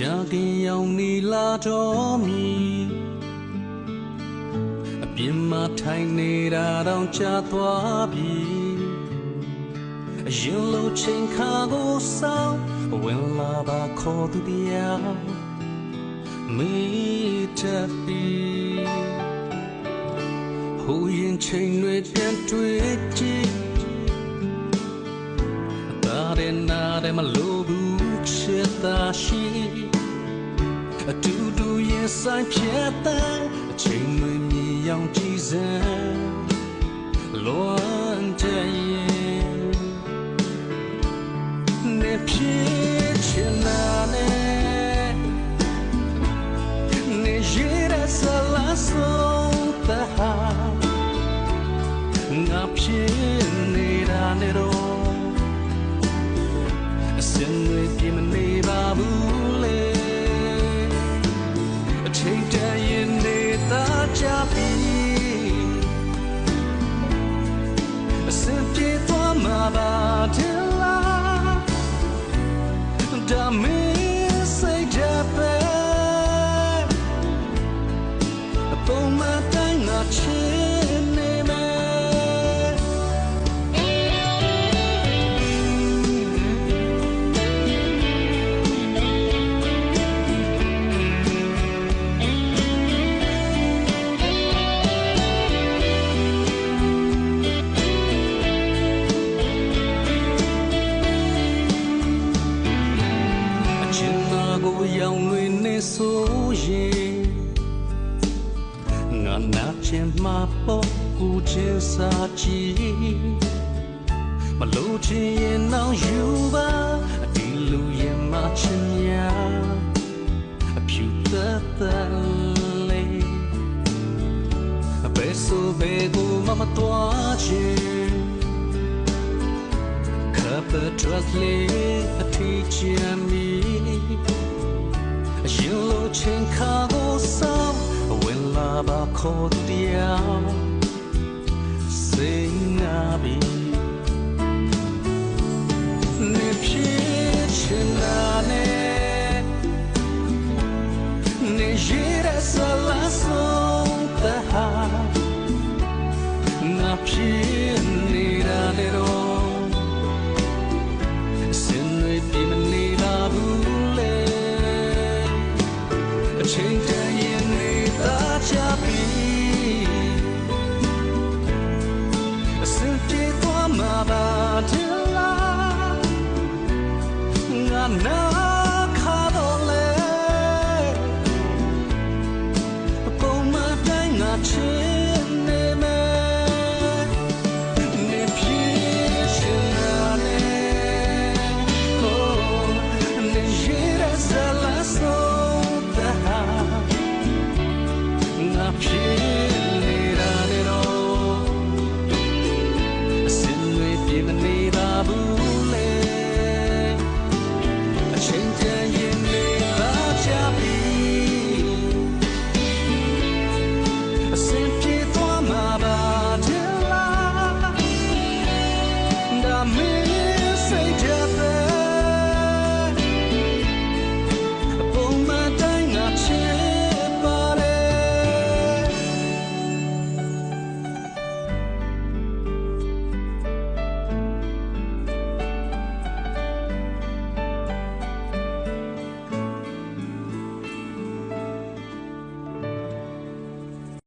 ကြာကင်ရောင်နီလာတော်မီအပြင်မှာထိုင်နေတာတော့ကြာသွားပြီအရင်လိုချိန်ခါကိုစောင်းဝင်လာပါခေါ်သူတရားမေတ္တာပီဟိုရင်ချိန်တွေပြန်တွေ့ကြည့်တာတဲ့နာတဲ့မလိုဘူး ချစ်တာရှိအတူတူရင်ဆိုင်ဖြစ်တဲ့အချိန်တွေမြည်ရောင်ကြည်စမ်းလွန်တဲ့ရင်နေဖြစ်ချင်နာ တွေပြမနေ င်ငါနာချင်မှာပေါ့ကိုချင်စာကြည့်မလို့ချင်ရင်တော့ယူပါဒီလူရဲ့မချင်ညာအဖြူသက်သက်လေးအဘယ်ဆိုဘယ်ကိုမမတော်ချင် Couple trust me a teacher me ရင်လုံးချင်းခါကိုစောင်းဝင်လာပါခေါ်တရားစိတ်နာပြီနေဖြစ် to